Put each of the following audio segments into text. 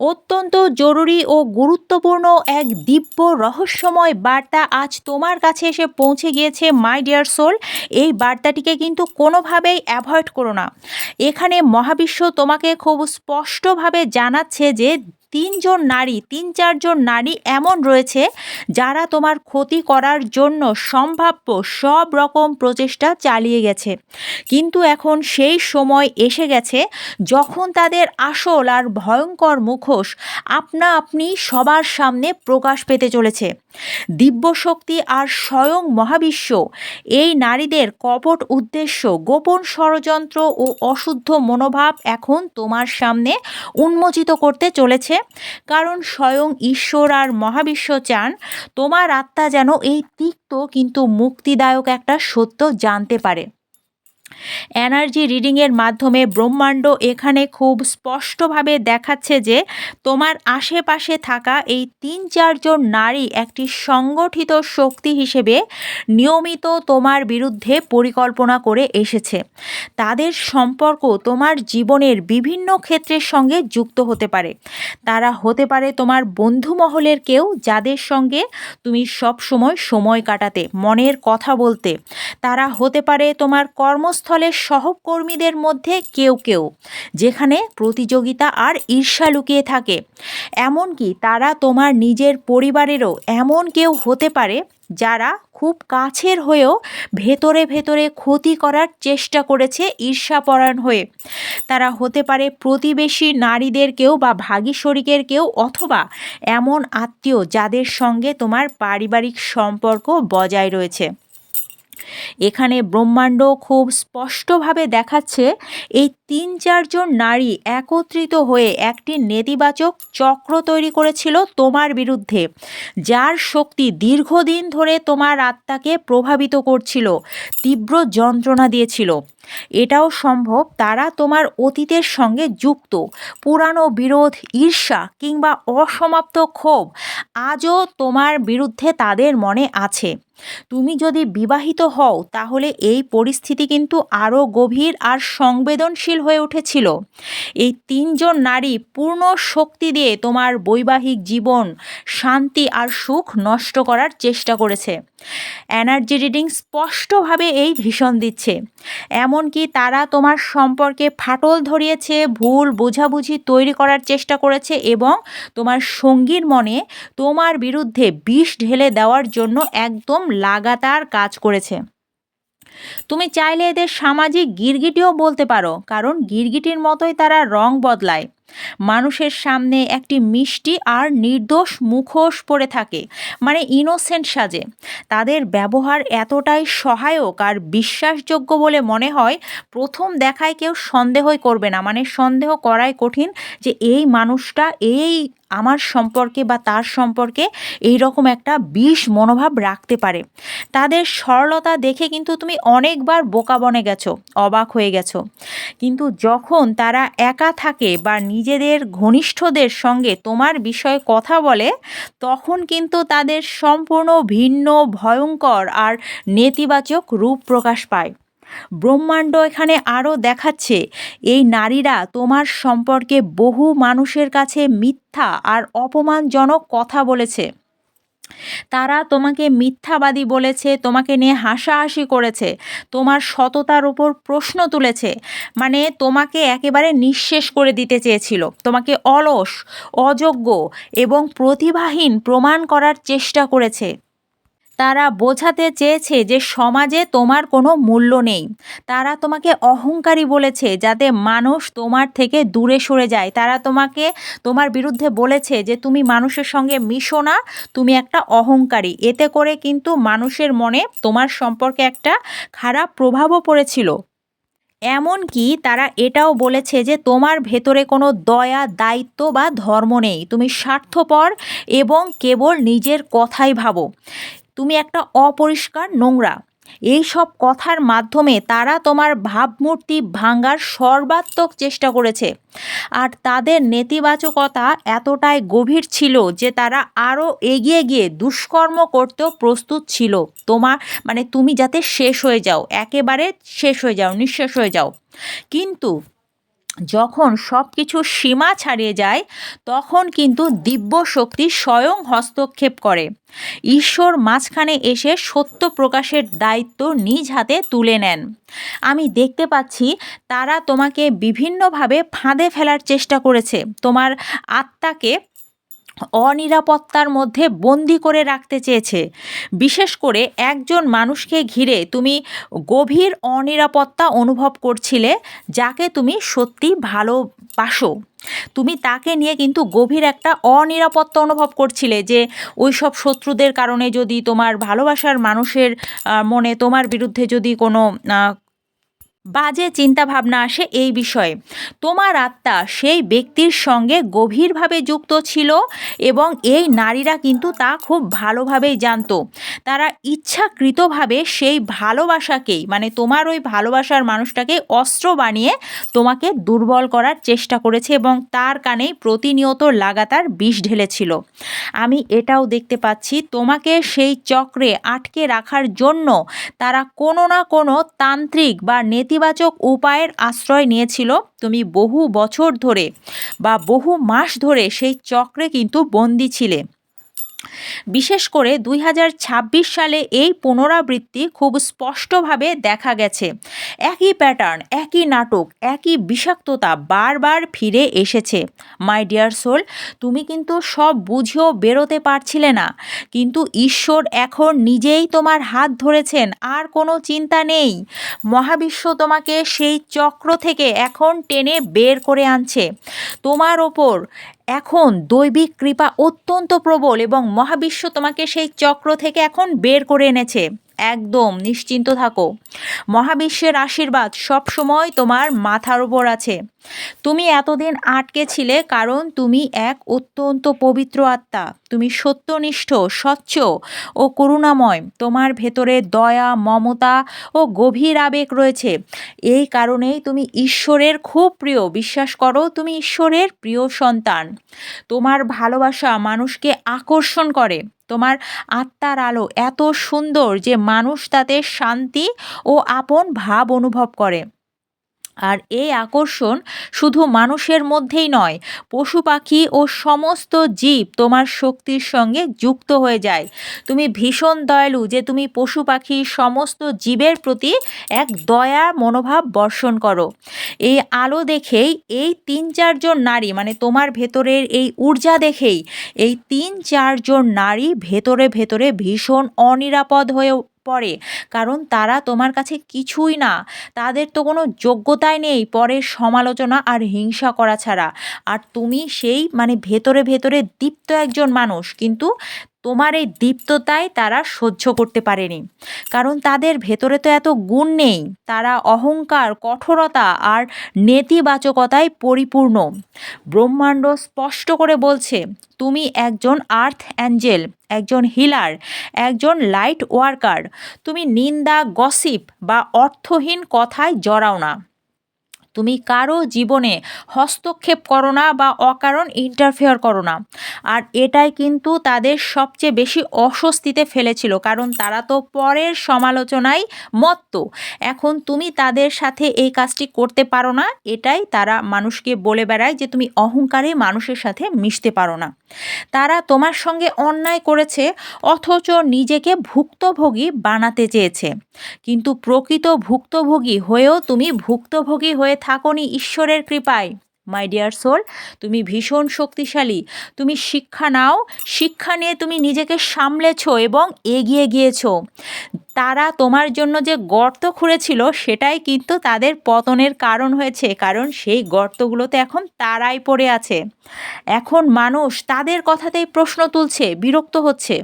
অত্যন্ত জরুরি ও গুরুত্বপূর্ণ এক দিব্য রহস্যময় বার্তা আজ তোমার কাছে এসে পৌঁছে গিয়েছে মাই ডিয়ার সোল এই বার্তাটিকে কিন্তু কোনোভাবেই অ্যাভয়েড করো না। এখানে মহাবিশ্ব তোমাকে খুব স্পষ্টভাবে জানাচ্ছে যে তিনজন নারী, তিন, চারজন নারী এমন রয়েছে যারা তোমার ক্ষতি করার জন্য সম্ভাব্য সব রকম প্রচেষ্টা চালিয়ে গেছে। কিন্তু এখন সেই সময় এসে গেছে যখন তাদের আসল আর ভয়ঙ্কর মুখোশ আপনা আপনি সবার সামনে প্রকাশ পেতে চলেছে। দিব্যশক্তি আর স্বয়ং মহাবিশ্ব, এই নারীদের কপট উদ্দেশ্য, গোপন ষড়যন্ত্র ও অশুদ্ধ মনোভাব এখন তোমার সামনে উন্মোচিত করতে চলেছে কারণ স্বয়ং ঈশ্বর আর মহাবিশ্ব চান তোমার আত্মা যেন এই তিক্ত কিন্তু মুক্তিদায়ক একটা সত্য জানতে পারে। এনার্জি রিডিংয়ের মাধ্যমে ব্রহ্মাণ্ড এখানে খুব স্পষ্টভাবে দেখাচ্ছে যে তোমার আশেপাশে থাকা এই তিন চারজন নারী একটি সংগঠিত শক্তি হিসেবে নিয়মিত তোমার বিরুদ্ধে পরিকল্পনা করে এসেছে। তাদের সম্পর্ক তোমার জীবনের বিভিন্ন ক্ষেত্রের সঙ্গে যুক্ত হতে পারে। তারা হতে পারে তোমার বন্ধু মহলের কেউ যাদের সঙ্গে তুমি সব সময় সময় কাটাতে, মনের কথা বলতে। তারা হতে পারে তোমার কর্মস্থলের সহকর্মীদের মধ্যে কেউ কেউ, যেখানে প্রতিযোগিতা আর ঈর্ষা লুকিয়ে থাকে। এমনকি তারা তোমার নিজের পরিবারেরও এমন কেউ হতে পারে, যারা খুব কাছের হয়েও ভেতরে ভেতরে ক্ষতি করার চেষ্টা করেছে ঈর্ষাপরায়ণ হয়ে। তারা হতে পারে প্রতিবেশী নারীদের কেউ বা ভাগী শরিকের কেউ অথবা এমন আত্মীয় যাদের সঙ্গে তোমার পারিবারিক সম্পর্ক বজায় রয়েছে। এখানে ব্রহ্মাণ্ড খুব স্পষ্টভাবে দেখাচ্ছে এই তিন চারজন নারী একত্রিত হয়ে একটি নেতিবাচক চক্র তৈরি করেছিল তোমার বিরুদ্ধে, যার শক্তি দীর্ঘদিন ধরে তোমার আত্মাকে প্রভাবিত করছিল, তীব্র যন্ত্রণা দিয়েছিল। এটাও সম্ভব তারা তোমার অতীতের সঙ্গে যুক্ত। পুরানো বিরোধ, ঈর্ষা কিংবা অসমাপ্ত ক্ষোভ আজও তোমার বিরুদ্ধে তাদের মনে আছে। তুমি যদি বিবাহিত হও, তাহলে এই পরিস্থিতি কিন্তু আরও গভীর আর সংবেদনশীল হয়ে উঠেছিল। এই তিনজন নারী পূর্ণ শক্তি দিয়ে তোমার বৈবাহিক জীবন, শান্তি আর সুখ নষ্ট করার চেষ্টা করেছে। এনার্জি রিডিং স্পষ্টভাবে এই ভীষণ দিচ্ছে। এমনকি তারা তোমার সম্পর্কে ফাটল ধরিয়েছে, ভুল বোঝাবুঝি তৈরি করার চেষ্টা করেছে এবং তোমার সঙ্গীর মনে তোমার বিরুদ্ধে বিষ ঢেলে দেওয়ার জন্য একদম লাগাতার কাজ করেছে। তুমি চাইলে এদের সামাজিক গিরগিটিও বলতে পারো, কারণ গিরগিটির মতোই তারা রং বদলায়। মানুষের সামনে একটি মিষ্টি আর নির্দোষ মুখোশ পরে থাকে মানে ইনোসেন্ট সাজে। তাদের ব্যবহার এতটাই সহায়ক আর বিশ্বাসযোগ্য বলে মনে হয়, প্রথম দেখায় কেউ সন্দেহই করবে না মানে সন্দেহ করাই কঠিন যে এই মানুষটা এই আমার সম্পর্কে বা তার সম্পর্কে এই রকম একটা বিষ মনোভাব রাখতে পারে। তাদের সরলতা দেখে কিন্তু তুমি অনেকবার বোকা বনে গেছো, অবাক হয়ে গেছো। কিন্তু যখন তারা একা থাকে বা নিজেদের ঘনিষ্ঠদের সঙ্গে তোমার বিষয়ে কথা বলে, তখন কিন্তু তাদের সম্পূর্ণ ভিন্ন, ভয়ঙ্কর আর নেতিবাচক রূপ প্রকাশ পায়। ব্রহ্মাণ্ড এখানে আরও দেখাচ্ছে, এই নারীরা তোমার সম্পর্কে বহু মানুষের কাছে মিথ্যা আর অপমানজনক কথা বলেছে। তারা তোমাকে মিথ্যাবাদী বলেছে, তোমাকে নিয়ে হাসাহাসি করেছে, তোমার সততার উপর প্রশ্ন তুলেছে মানে তোমাকে একেবারে নিঃশেষ করে দিতে চেয়েছিল। তোমাকে অলস, অযোগ্য এবং প্রতিভাহীন প্রমাণ করার চেষ্টা করেছে। তারা বোঝাতে চেয়েছে যে সমাজে তোমার কোনো মূল্য নেই। তারা তোমাকে অহংকারী বলেছে যাতে মানুষ তোমার থেকে দূরে সরে যায়। তারা তোমাকে, তোমার বিরুদ্ধে বলেছে যে তুমি মানুষের সঙ্গে মিশো না, তুমি একটা অহংকারী। এতে করে কিন্তু মানুষের মনে তোমার সম্পর্কে একটা খারাপ প্রভাবও পড়েছিল। এমনকি তারা এটাও বলেছে যে তোমার ভেতরে কোনো দয়া, দায়িত্ব বা ধর্ম নেই। তুমি স্বার্থপর এবং কেবল নিজের কথাই ভাবো। তুমি একটা অপরিষ্কার নোংরা। এই সব কথার মাধ্যমে তারা তোমার ভাবমূর্তি ভাঙ্গার সর্বাত্মক চেষ্টা করেছে। আর তাদের নেতিবাচকতা এতটাই গভীর ছিল যে তারা আরও এগিয়ে গিয়ে দুষ্কর্ম করতেও প্রস্তুত ছিল। তোমার মানে তুমি যাতে শেষ হয়ে যাও, একেবারে শেষ হয়ে যাও, নিঃশেষ হয়ে যাও। কিন্তু যখন সব কিছু সীমা ছাড়িয়ে যায়, তখন কিন্তু দিব্য শক্তি স্বয়ং হস্তক্ষেপ করে। ঈশ্বর মাঝখানে এসে সত্য প্রকাশের দায়িত্ব নিজ হাতে তুলে নেন। আমি দেখতে পাচ্ছি, তারা তোমাকে বিভিন্নভাবে ফাঁদে ফেলার চেষ্টা করেছে। তোমার আত্মাকে অনিরাপত্তার মধ্যে বন্দি করে রাখতে চেয়েছে। বিশেষ করে একজন মানুষকে ঘিরে তুমি গভীর অনিরাপত্তা অনুভব করছিলে, যাকে তুমি সত্যি ভালোবাসো। তুমি তাকে নিয়ে কিন্তু গভীর একটা অনিরাপত্তা অনুভব করছিলে যে ওই সব শত্রুদের কারণে যদি তোমার ভালোবাসার মানুষের মনে তোমার বিরুদ্ধে যদি কোনো বাজে চিন্তা ভাবনা আসে এই বিষয়ে। তোমার আত্মা সেই ব্যক্তির সঙ্গে গভীরভাবে যুক্ত ছিল এবং এই নারীরা কিন্তু তা খুব ভালোভাবেই জানতো। তারা ইচ্ছাকৃতভাবে সেই ভালোবাসাকেই মানে তোমার ওই ভালোবাসার মানুষটাকে অস্ত্র বানিয়ে তোমাকে দুর্বল করার চেষ্টা করেছে এবং তার কানেই প্রতিনিয়ত লাগাতার বিষ ঢেলেছিল। আমি এটাও দেখতে পাচ্ছি, তোমাকে সেই চক্রে আটকে রাখার জন্য তারা কোনো না কোনো তান্ত্রিক বা নেতিবাচক উপায়ের আশ্রয় নিয়েছিল, তুমি বহু বছর ধরে বা বহু মাস ধরে সেই চক্রে কিন্তু বন্দি ছিলে। বিশেষ করে দুই হাজার ছাব্বিশ সালে এই পুনরাবৃত্তি খুব স্পষ্টভাবে দেখা গেছে। একই প্যাটার্ন একই নাটক, একই বিষাক্ততা বারবার ফিরে এসেছে। মাই ডিয়ার সোল তুমি কিন্তু সব বুঝেও বেরোতে পারছিলে না। কিন্তু ঈশ্বর এখন নিজেই তোমার হাত ধরেছেন, আর কোনো চিন্তা নেই। মহাবিশ্ব তোমাকে সেই চক্র থেকে এখন টেনে বের করে আনছে। তোমার ওপর এখন দৈবিক কৃপা অত্যন্ত প্রবল এবং মহাবিশ্ব তোমাকে সেই চক্র থেকে এখন বের করে এনেছে। একদম নিশ্চিন্ত থাকো। মহাবিশ্বের আশীর্বাদ সব সময় তোমার মাথার ওপর আছে। তুমি এতদিন আটকে ছিলে কারণ তুমি এক অত্যন্ত পবিত্র আত্মা। তুমি সত্যনিষ্ঠ, স্বচ্ছ ও করুণাময়। তোমার ভেতরে দয়া, মমতা ও গভীর আবেগ রয়েছে। এই কারণেই তুমি ঈশ্বরের খুব প্রিয়। বিশ্বাস করো, তুমি ঈশ্বরের প্রিয় সন্তান। তোমার ভালোবাসা মানুষকে আকর্ষণ করে। তোমার আত্মার আলো এত সুন্দর যে মানুষ তাতে শান্তি ও আপন ভাব অনুভব করে। আর এই আকর্ষণ শুধু মানুষের মধ্যেই নয়, পশু পাখি ও সমস্ত জীব তোমার শক্তির সঙ্গে যুক্ত হয়ে যায়। তুমি ভীষণ দয়ালু যে তুমি পশু পাখি সমস্ত জীবের প্রতি এক দয়া মনোভাব বর্ষণ করো। এই আলো দেখেই এই তিন চারজন নারী মানে তোমার ভেতরের এই ঊর্জা দেখেই এই তিন চারজন নারী ভেতরে ভেতরে ভীষণ অনিরাপদ হয়ে পড়ে। কারণ তারা তোমার কাছে কিছুই না। তাদের তো কোনো যোগ্যতাই নেই পরের সমালোচনা আর হিংসা করা ছাড়া। আর তুমি সেই মানে ভেতরে ভেতরে দীপ্ত একজন মানুষ। কিন্তু তোমার এই দীপ্ততাই তারা সহ্য করতে পারেনি। কারণ তাদের ভেতরে তো এত গুণ নেই। তারা অহংকার, কঠোরতা আর নেতিবাচকতায় পরিপূর্ণ। ব্রহ্মাণ্ড স্পষ্ট করে বলছে, তুমি একজন আর্থ অ্যাঞ্জেল, একজন হিলার, একজন লাইট ওয়ার্কার। তুমি নিন্দা, গসিপ বা অর্থহীন কথায় জড়াও না। তুমি কারও জীবনে হস্তক্ষেপ করো না বা অকারণ ইন্টারফেয়ার করো না। আর এটাই কিন্তু তাদের সবচেয়ে বেশি অস্বস্তিতে ফেলেছিল, কারণ তারা তো পরের সমালোচনায় মত্ত। এখন তুমি তাদের সাথে এই কাজটি করতে পারো না, এটাই তারা মানুষকে বলে বেড়ায় যে তুমি অহংকারে মানুষের সাথে মিশতে পারো না। তারা তোমার সঙ্গে অন্যায় করেছে, অথচ নিজেকে ভুক্তভোগী বানাতে চেয়েছে। কিন্তু প্রকৃত ভুক্তভোগী হয়েও তুমি ভুক্তভোগী হয়ে থাকনি ঈশ্বরের কৃপায়। মাই ডিয়ার সোল তুমি ভীষণ শক্তিশালী। তুমি শিক্ষা নাও, শিক্ষা নিয়ে তুমি নিজেকে সামলেছ এবং এগিয়ে গিয়েছ। তারা তোমার জন্য যে গর্ত খুঁড়েছিল, সেটাই কিন্তু তাদের পতনের কারণ হয়েছে, কারণ সেই গর্তগুলোতে এখন তারাই পড়ে আছে। এখন মানুষ তাদের কথাতেই প্রশ্ন তুলছে, বিরক্ত হচ্ছে।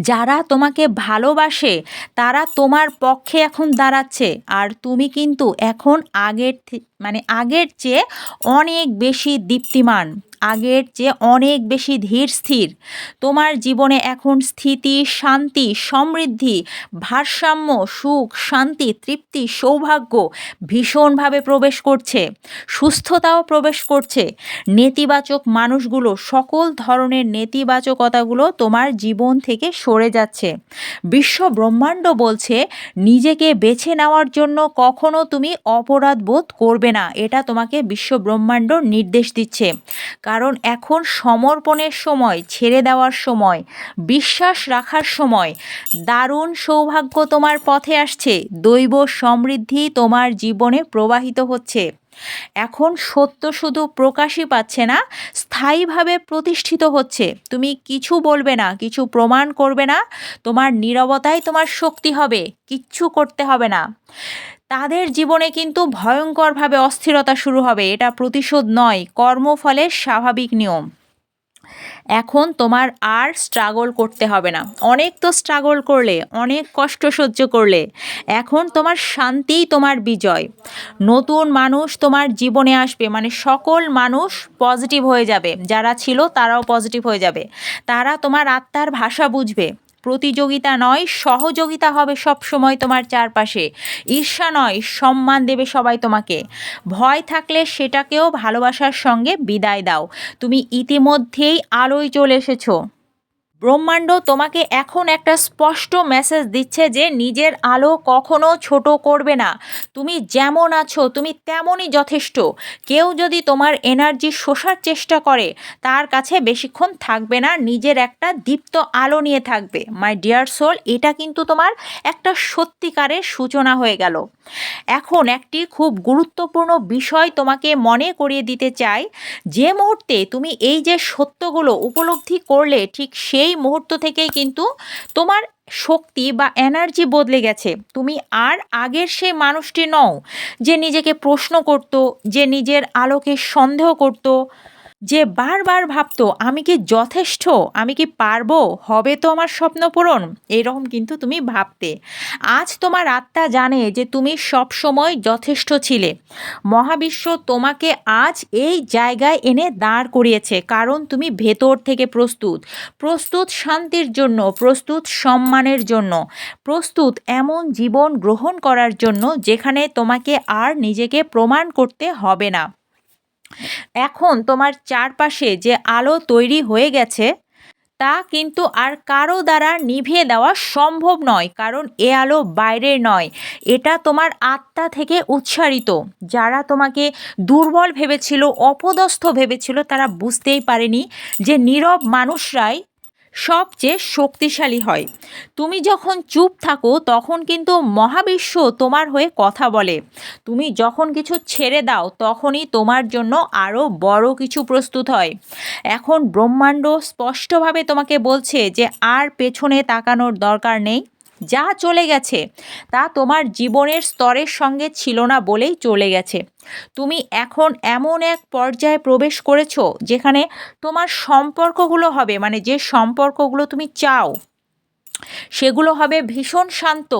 যারা তোমাকে ভালোবাসে, তারা তোমার পক্ষে এখন দাঁড়াচ্ছে। আর তুমি কিন্তু এখন আগের মানে আগের চেয়ে অনেক বেশি দীপ্তিমান। আগের চেয়ে অনেক বেশি ধীর, স্থির। তোমার জীবনে এখন স্থিতি, শান্তি, সমৃদ্ধি, ভারসাম্য, সুখ, শান্তি, তৃপ্তি, সৌভাগ্য ভীষণভাবে প্রবেশ করছে। সুস্থতাও প্রবেশ করছে। নেতিবাচক মানুষগুলো, সকল ধরনের নেতিবাচকতাগুলো তোমার জীবন থেকে সরে যাচ্ছে। বিশ্ব ব্রহ্মাণ্ড বলছে, নিজেকে বেছে নেওয়ার জন্য কখনো তুমি অপরাধ বোধ করবে না। এটা তোমাকে বিশ্ব ব্রহ্মাণ্ড নির্দেশ দিচ্ছে। কারণ এখন সমর্পণের সময়, ছেড়ে দেওয়ার সময়, বিশ্বাস রাখার সময়। দারুণ সৌভাগ্য তোমার পথে আসছে, দৈব সমৃদ্ধি তোমার জীবনে প্রবাহিত হচ্ছে। এখন সত্য শুধু প্রকাশই পাচ্ছে না, স্থায়ীভাবে প্রতিষ্ঠিত হচ্ছে। তুমি কিছু বলবে না, কিছু প্রমাণ করবে না, তোমার নীরবতাই তোমার শক্তি হবে, কিচ্ছু করতে হবে না। তাদের জীবনে কিন্তু ভয়ঙ্করভাবে অস্থিরতা শুরু হবে, এটা প্রতিশোধ নয় কর্মফলের স্বাভাবিক নিয়ম। এখন তোমার আর স্ট্রাগল করতে হবে না। অনেক তো স্ট্রাগল করলে, অনেক কষ্ট সহ্য করলে, এখন তোমার শান্তিই তোমার বিজয়। নতুন মানুষ তোমার জীবনে আসবে মানে সকল মানুষ পজিটিভ হয়ে যাবে, যারা ছিল তারাও পজিটিভ হয়ে যাবে। তারা তোমার আত্মার ভাষা বুঝবে। প্রতিযোগিতা নয়, সহযোগিতা হবে সব সময় তোমার চারপাশে। ঈর্ষা নয়, সম্মান দেবে সবাই তোমাকে। ভয় থাকলে সেটাকেও ভালোবাসার সঙ্গে বিদায় দাও। তুমি ইতিমধ্যেই আলোয় চলে এসেছ। ব্রহ্মাণ্ড তোমাকে এখন একটা স্পষ্ট মেসেজ দিচ্ছে যে নিজের আলো কখনো ছোট করবে না। তুমি যেমন আছো, তুমি তেমনই যথেষ্ট। কেউ যদি তোমার এনার্জি শোষার চেষ্টা করে, তার কাছে বেশিক্ষণ থাকবে না, নিজের একটা দীপ্ত আলো নিয়ে থাকবে। মাই ডিয়ার সোল এটা কিন্তু তোমার একটা সত্যিকারের সূচনা হয়ে গেল। এখন একটি খুব গুরুত্বপূর্ণ বিষয় তোমাকে মনে করিয়ে দিতে চাই। যে মুহূর্তে তুমি এই যে সত্যগুলো উপলব্ধি করলে, ঠিক সেই মুহূর্ত থেকেই কিন্তু তোমার শক্তি বা এনার্জি বদলে গেছে। তুমি আর আগের সেই মানুষটি নও, যে নিজেকে প্রশ্ন করত, যে নিজের আলোকে সন্দেহ করতো যে বারবার ভাবতো, আমি কি যথেষ্ট? আমি কি পারব? হবে তো আমার স্বপ্ন পূরণ? এরকম কিন্তু তুমি ভাবতে। আজ তোমার আত্মা জানে যে তুমি সব সময় যথেষ্ট ছিলে। মহাবিশ্ব তোমাকে আজ এই জায়গায় এনে দাঁড় করিয়েছে, কারণ তুমি ভেতর থেকে প্রস্তুত। প্রস্তুত শান্তির জন্য, প্রস্তুত সম্মানের জন্য, প্রস্তুত এমন জীবন গ্রহণ করার জন্য যেখানে তোমাকে আর নিজেকে প্রমাণ করতে হবে না। এখন তোমার চারপাশে যে আলো তৈরি হয়ে গেছে, তা কিন্তু আর কারও দ্বারা নিভিয়ে দেওয়া সম্ভব নয়, কারণ এ আলো বাইরের নয়। এটা তোমার আত্মা থেকে উচ্চারিত যারা তোমাকে দুর্বল ভেবেছিল, অপদস্থ ভেবেছিল, তারা বুঝতেই পারেনি যে নীরব মানুষরাই সবচেয়ে শক্তিশালী হয়। তুমি যখন চুপ থাকো, তখন কিন্তু মহাবিশ্ব তোমার হয়ে কথা বলে। তুমি যখন কিছু ছেড়ে দাও, তখনই তোমার জন্য আরও বড় কিছু প্রস্তুত হয়। এখন ব্রহ্মাণ্ড স্পষ্টভাবে তোমাকে বলছে যে আর পেছনে তাকানোর দরকার নেই। যা চলে গেছে, তা তোমার জীবনের স্তরের সঙ্গে ছিল না বলেই চলে গেছে। তুমি এখন এমন এক পর্যায়ে প্রবেশ করেছ যেখানে তোমার সম্পর্কগুলো হবে মানে যে সম্পর্কগুলো তুমি চাও, সেগুলো হবে ভীষণ শান্ত।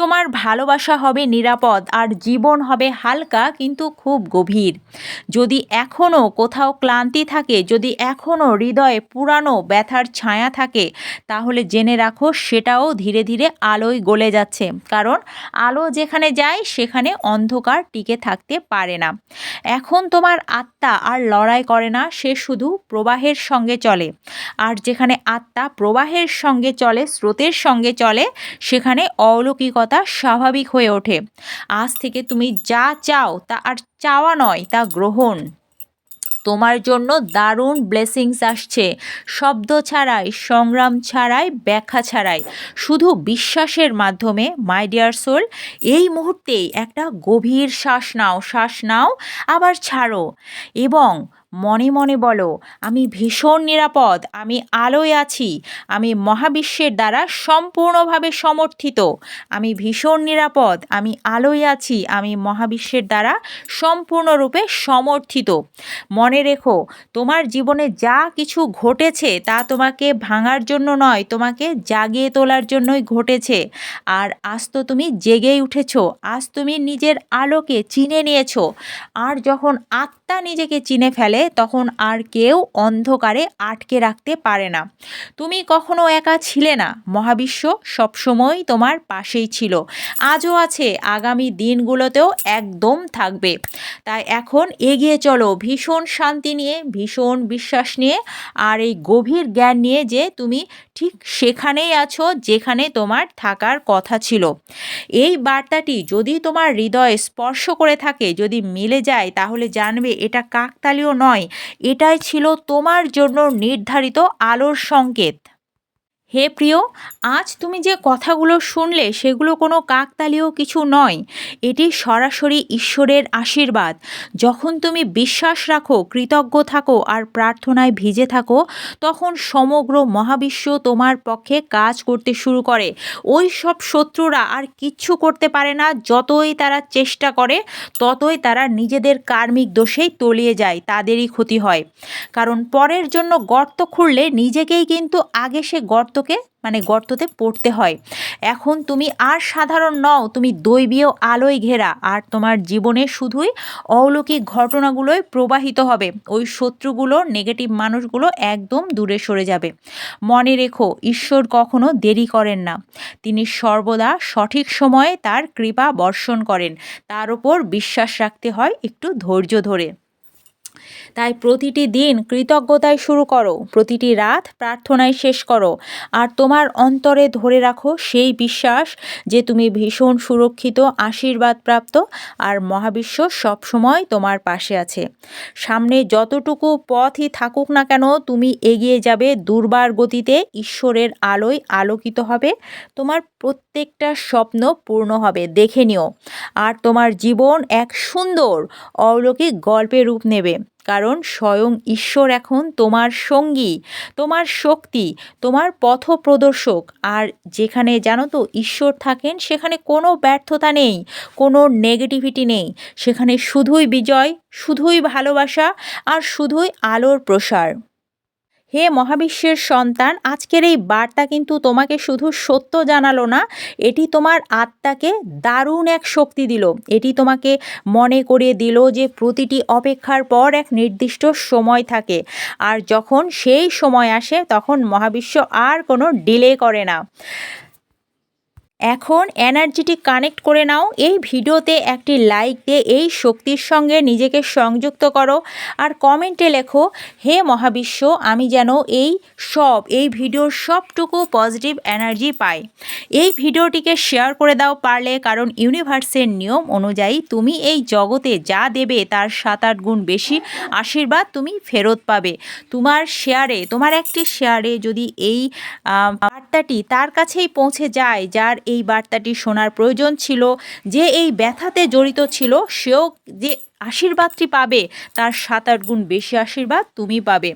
তোমার ভালোবাসা হবে নিরাপদ আর জীবন হবে হালকা কিন্তু খুব গভীর। যদি এখনও কোথাও ক্লান্তি থাকে, যদি এখনও হৃদয়ে পুরানো ব্যথার ছায়া থাকে, তাহলে জেনে রাখো সেটাও ধীরে ধীরে আলোয় গলে যাচ্ছে। কারণ আলো যেখানে যায়, সেখানে অন্ধকার টিকে থাকতে পারে না। এখন তোমার আত্মা আর লড়াই করে না, সে শুধু প্রবাহের সঙ্গে চলে। আর যেখানে আত্মা প্রবাহের সঙ্গে চলে, স্রোতের সঙ্গে চলে, সেখানে অলৌকিকতা কথা স্বাভাবিক হয়ে ওঠে। আজ থেকে তুমি যা চাও তা আর চাওয়া নয়, তা গ্রহণ। তোমার জন্য দারুণ ব্লেসিংস আসছে। শব্দ ছাড়াই, সংগ্রাম ছাড়াই, ব্যাখ্যা ছাড়াই। শুধু বিশ্বাসের মাধ্যমে মাই ডিয়ার সোল এই মুহূর্তেই একটা গভীর শ্বাস নাও শ্বাস নাও, আবার ছাড়ো। এবং মনে মনে বলো, আমি ভীষণ নিরাপদ, আমি আলোয় আছি, আমি মহাবিশ্বের দ্বারা সম্পূর্ণভাবে সমর্থিত, আমি ভীষণ নিরাপদ, আমি আলোয় আছি, আমি মহাবিশ্বের দ্বারা সম্পূর্ণরূপে সমর্থিত। মনে রেখো, তোমার জীবনে যা কিছু ঘটেছে তা তোমাকে ভাঙার জন্য নয়, তোমাকে জাগিয়ে তোলার জন্যই ঘটেছে। আর আজ তো তুমি জেগেই উঠেছ, আজ তুমি নিজের আলোকে চিনে নিয়েছো। আর যখন আত্ম আত্মা নিজেকে চিনে ফেলে, তখন আর কেউ অন্ধকারে আটকে রাখতে পারে না। তুমি কখনো একা ছিলে না। মহাবিশ্ব সবসময় তোমার পাশেই ছিল। আজও আছে, আগামী দিনগুলোতেও একদম থাকবে। তাই এখন এগিয়ে চলো, ভীষণ শান্তি নিয়ে, ভীষণ বিশ্বাস নিয়ে, আর এই গভীর জ্ঞান নিয়ে যে তুমি ঠিক সেখানেই আছো যেখানে তোমার থাকার কথা ছিল। এই বার্তাটি যদি তোমার হৃদয় স্পর্শ করে থাকে, যদি মিলে যায়, তাহলে জানবে এটা কাকতালীয় নয়। এটাই ছিল তোমার জন্য নির্ধারিত আলোর সংকেত। হে প্রিয়, আজ তুমি যে কথাগুলো শুনলে সেগুলো কোনো কাকতালীয় কিছু নয়। এটি সরাসরি ঈশ্বরের আশীর্বাদ। যখন তুমি বিশ্বাস রাখো, কৃতজ্ঞ থাকো আর প্রার্থনায় ভিজে থাকো, তখন সমগ্র মহাবিশ্ব তোমার পক্ষে কাজ করতে শুরু করে। ওই সব শত্রুরা আর কিচ্ছু করতে পারে না। যতই তারা চেষ্টা করে, ততই তারা নিজেদের কার্মিক দোষেই তলিয়ে যায়, তাদেরই ক্ষতি হয়। কারণ পরের জন্য গর্ত খুঁড়লে নিজেকেই কিন্তু আগে সে গর্তকে মানে গর্ততে পড়তে হয়। এখন তুমি আর সাধারণ নও, তুমি দৈবীয় আলোয় ঘেরা। আর তোমার জীবনে শুধুই অলৌকিক ঘটনাগুলোই প্রবাহিত হবে। ওই শত্রুগুলো নেগেটিভ মানুষগুলো একদম দূরে সরে যাবে। মনে রেখো, ঈশ্বর কখনো দেরি করেন না। তিনি সর্বদা সঠিক সময়ে তার কৃপা বর্ষণ করেন। তার উপর বিশ্বাস রাখতে হয় একটু ধৈর্য ধরে। তাই প্রতিটি দিন কৃতজ্ঞতায় শুরু করো। প্রতিটি রাত প্রার্থনায় শেষ করো। আর তোমার অন্তরে ধরে রাখো সেই বিশ্বাস যে তুমি ভীষণ সুরক্ষিত আশীর্বাদ প্রাপ্ত আর মহাবিশ্ব সবসময় তোমার পাশে আছে। সামনে যতটুকু পথই থাকুক না কেন, তুমি এগিয়ে যাবে দুর্বার গতিতে, ঈশ্বরের আলোয় আলোকিত হবে। তোমার প্রত্যেকটা স্বপ্ন পূর্ণ হবে, দেখে নিও। আর তোমার জীবন এক সুন্দর, অলৌকিক গল্পের রূপ নেবে। কারণ স্বয়ং ঈশ্বর এখন তোমার সঙ্গী, তোমার শক্তি, তোমার পথ প্রদর্শক আর যেখানে জানো তো ঈশ্বর থাকেন, সেখানে কোনো ব্যর্থতা নেই, কোনো নেগেটিভিটি নেই। সেখানে শুধুই বিজয়, শুধুই ভালোবাসা, আর শুধুই আলোর প্রসার। হে মহাবিশ্বের সন্তান, আজকের এই বার্তা কিন্তু তোমাকে শুধু সত্য জানালো না, এটি তোমার আত্মাকে দারুণ এক শক্তি দিল। এটি তোমাকে মনে করিয়ে দিল যে প্রতিটি অপেক্ষার পর এক নির্দিষ্ট সময় থাকে। আর যখন সেই সময় আসে, তখন মহাবিশ্ব আর কোনো ডিলে করে না। এখন এনার্জিটি কানেক্ট করে নাও। এই ভিডিওতে একটি লাইক দিয়ে এই শক্তির সঙ্গে নিজেকে সংযুক্ত করো। আর কমেন্টে লেখো, হে মহাবিশ্ব, আমি যেন এই সব, এই ভিডিওর সবটুকু পজিটিভ এনার্জি পাই। এই ভিডিওটিকে শেয়ার করে দাও পারলে, কারণ ইউনিভার্সের নিয়ম অনুযায়ী তুমি এই জগতে যা দেবে তার সাত আট গুণ বেশি আশীর্বাদ তুমি ফেরত পাবে। তোমার শেয়ারে তোমার একটি শেয়ারে যদি এই বার্তাটি তার কাছেই পৌঁছে যায়, যার এই বার্তাটি শোনার প্রয়োজন ছিল। যে এই ব্যথাতে জড়িত ছিল, সেও যে আশীর্বাদটি পাবে, তার সাত আট গুণ বেশি আশীর্বাদ তুমি পাবে।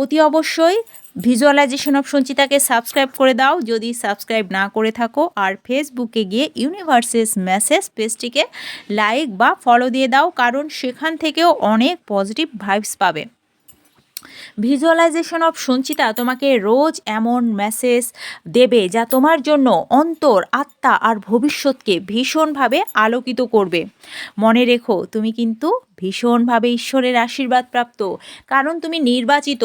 অতি অবশ্যই ভিজুয়ালাইজেশন অফ সঞ্চিতাকে সাবস্ক্রাইব করে দাও। যদি সাবস্ক্রাইব না করে থাকো, আর ফেসবুকে গিয়ে ইউনিভার্সেস মেসেজ পেজটিকে লাইক বা ফলো দিয়ে দাও, কারণ সেখান থেকেও অনেক পজিটিভ ভাইবস পাবে। ভিজুয়ালাইজেশন অফ সঞ্চিতা তোমাকে রোজ এমন মেসেজ দেবে যা তোমার জন্য অন্তর, আত্মা আর ভবিষ্যৎকে ভীষণভাবে আলোকিত করবে। মনে রেখো, তুমি কিন্তু ভীষণভাবে ঈশ্বরের আশীর্বাদ প্রাপ্ত, কারণ তুমি নির্বাচিত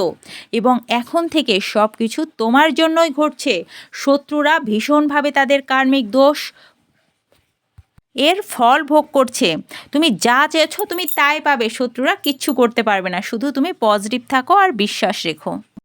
এবং এখন থেকে সব কিছু তোমার জন্যই ঘটছে। শত্রুরা ভীষণভাবে তাদের কার্মিক দোষ এর ফল ভোগ করছে। তুমি যা চেয়েছো তুমি তাই পাবে। শত্রুরা কিচ্ছু করতে পারবে না। শুধু তুমি পজিটিভ থাকো আর বিশ্বাস রেখো।